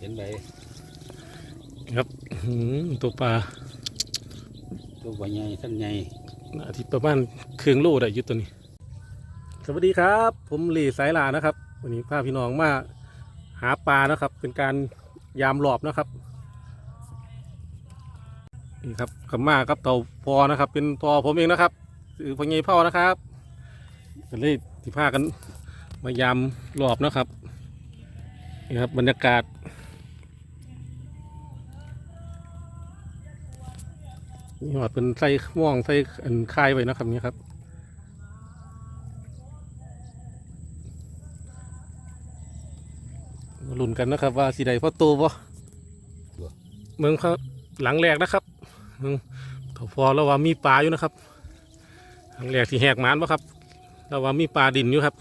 เห็นไหมครับอื้อหือตัวปลาตัวใบใหญ่ท่านใหญ่อาทิตย์ประมาณครึ่งโลได้อยุตัวนี้ สวัสดีครับ ผมหลีสายลานะครับ วันนี้พาพี่น้องมาหาปลานะครับ เป็นการยามหลอบนะครับนี่ครับขับมาครับเต่าพอนะครับ เป็นพอผมเองนะครับคือพญายเผานะครับก็เลยที่พากันมายามหลอบนะครับนี่ครับบรรยากาศ นี่ว่าเป็นไส้ม่วงไส้อันคายไว้นะครับนี่ครับมาลุ้นกันนะครับ ว่าสีใดพ่อโตบ่เมืองเขาหลังแรกนะครับเมืองถพอแล้วว่ามีปลาอยู่นะครับ หลังแรกที่แหกหมานบ่ครับแล้วว่ามีปลาดินอยู่ครับ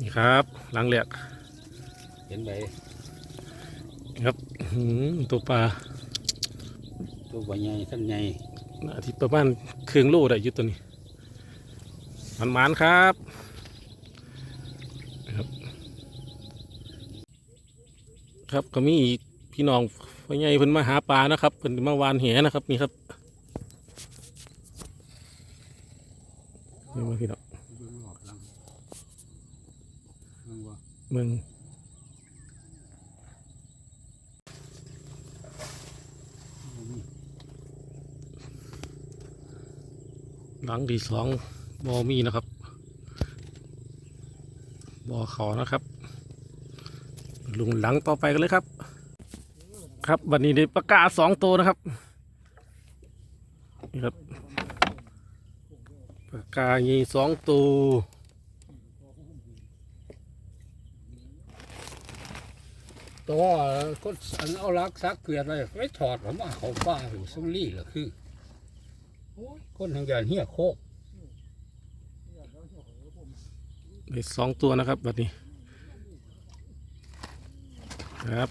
นี่ครับ หลังแรกเห็นไหมครับอื้อหือตัวปลา ตัวใบใหญ่ท่านใหญ่อาทิตย์ประมาณครึ่งโลได้อยุตัวนี้มันมันครับครับ ครับก็มีพี่น้องพ่อใหญ่เพิ่นมาหาปลานะครับเพิ่นมาวานแหนะครับนี่ครับนี่มาพี่น้องเบิ่งรอบหลังเบิ่งเมือง หลังที่สองบอมีนะครับ บอเขานะครับ ลุงหลังต่อไปกันเลยครับ ครับวันนี้ได้ประกาศสองตัวนะครับนี่ครับปากกายีสองตัวตัวก็อันเอาลักซักเกลือไปไม่ถอดผมว่าเขาป้าถึงซุมลี่เหรอคือ คนทางการเฮียโคกได้สองตัวนะครับแบบนี้ครับ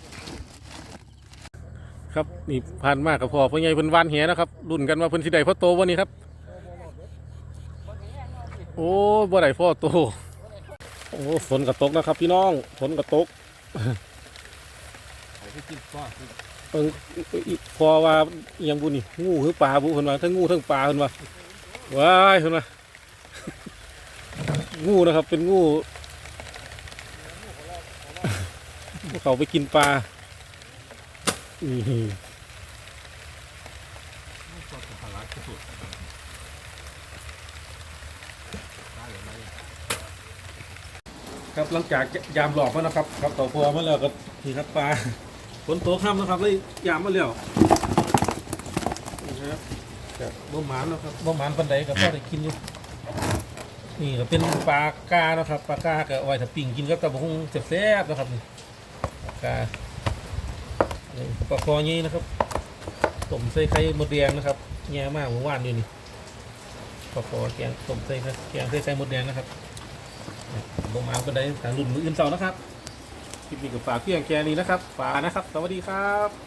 ครับนี่ผ่านมากกับพอพ่อใหญ่เพิ่นวานแหนะครับรุ่นกันว่าเพิ่นสิได้พ่อโตวันนี้ครับ โอ้บ่ได้พ่อโตโอ้ฝนกระตกนะครับ พี่น้องฝนกระตก เออพอว่ายังบุนี่งูหรือปลาบุเพิ่นว่าทั้งงูทั้งปลาเพิ่นว่าว้ายเพิ่นว่างูนะครับ เป็นงูพวกเขาไปกินปลาครับหลังจากยามหลอกมานะครับ ครับต่อพอมาแล้วก็นี่ครับปลา ฝนตกค่ำนะครับเลยยามมาแล้วนะครับแต่บ่หมานนะครับบ่หมานปันใดก็พอได้กินอยู่นี่ก็เป็นปลากานะครับปลากาก็เอาไว้ถ้าปิ้งกินกับตะบงแซ่บๆนะครับนี่ปลากานี่ปลาคอนี้นะครับต้มใส่ไข่มดแดงนะครับแย่มากเมื่อวานอยู่นี่ปลาคอแกงต้มใส่ไข่แกงใส่ไข่มดแดงนะครับบ่หมานปันใดทางรุ่นมืออื่นเสาร์นะครับ คลิปนี้ก็ฝากเพียงแค่นี้นะครับ ฝากนะครับ สวัสดีครับ